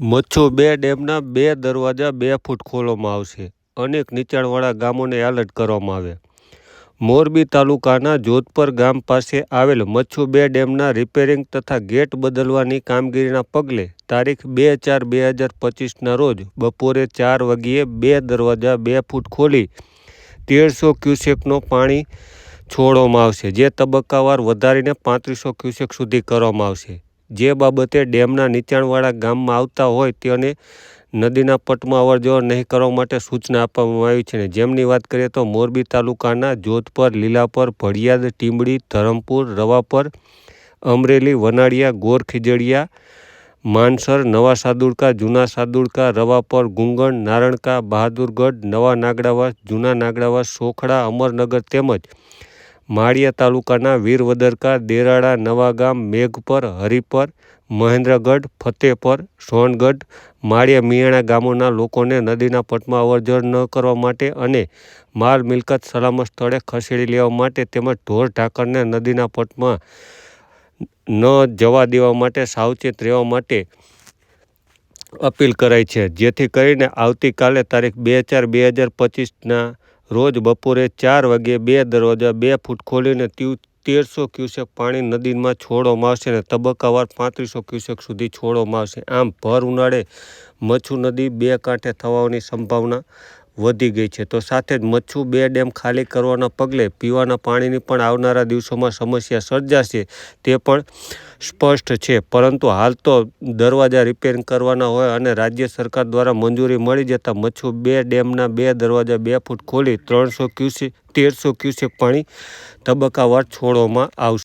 મચ્છુ બે ડેમના બે દરવાજા બે ફૂટ ખોલવામાં આવશે. અનેક નીચાણવાળા ગામોને એલર્ટ કરવામાં આવે. મોરબી તાલુકાના જોધપર ગામ પાસે આવેલ મચ્છુ બે ડેમના રિપેરિંગ તથા ગેટ બદલવાની કામગીરીના પગલે તારીખ બે ચાર બે હજાર પચીસના રોજ બપોરે ચાર વાગ્યે બે દરવાજા બે ફૂટ ખોલી તેરસો ક્યુસેકનો પાણી છોડવામાં આવશે, જે તબક્કાવાર વધારીને પાંત્રીસો ક્યુસેક સુધી કરવામાં આવશે. જે બાબતે ડેમના નીચાણવાળા ગામમાં આવતા હોય તેને નદીના પટમાં અવરજવર નહીં કરવા માટે સૂચના આપવામાં આવી છે. જેમની વાત કરીએ તો મોરબી તાલુકાના જોધપર, લીલાપર, ભડિયાદ, ટીંબડી, ધરમપુર, રવાપર, અમરેલી, વનાળિયા, ગોર ખીજડીયા, માનસર, નવા સાદુડકા, જૂના સાદુડકા, રવાપર, ગુંગણ, નારણકા, બહાદુરગઢ, નવા નાગડાવાસ, જૂના નાગડાવાસ, સોખડા, અમરનગર તેમજ માળિયા તાલુકાના વીરવદરકા, દેરાળા, નવાગામ, મેઘપર, હરિપર, મહેન્દ્રગઢ, ફતેપર, સોનગઢ, માળિયા મિયાણા ગામોના લોકોને નદીના પટમાં અવરજવર ન કરવા માટે અને માલ મિલકત સલામત સ્થળે ખસેડી લેવા માટે તેમજ ઢોર ઢાંકરને નદીના પટમાં ન જવા દેવા માટે સાવચેત રહેવા માટે અપીલ કરાઈ છે. જેથી કરીને આવતીકાલે તારીખ બે ચાર બે હજાર પચીસના રોજ બપોરે ચાર વાગ્યે બે દરવાજા બે ફૂટ ખોલીને ત્યુ તેરસો ક્યુસેક પાણી નદીમાં છોડવામાં આવશે અને તબક્કાવાર પાંત્રીસો ક્યુસેક સુધી છોડવામાં આવશે આમ ભર ઉનાળે મચ્છુ નદી બે કાંઠે થવાની સંભાવના વધી ગઈ છે. તો સાથે જ મચ્છુ બે ડેમ ખાલી કરવાના પગલે પીવાના પાણીની પણ આવનારા દિવસોમાં સમસ્યા સર્જાશે તે પણ સ્પષ્ટ છે. પરંતુ હાલ તો દરવાજા રિપેરિંગ કરવાના હોય અને રાજ્ય સરકાર દ્વારા મંજૂરી મળી જતાં મચ્છુ બે ડેમના બે દરવાજા બે ફૂટ ખોલી ત્રણસો ક્યુસેક, તેરસો ક્યુસેક પાણી તબક્કાવાર છોડવામાં આવશે.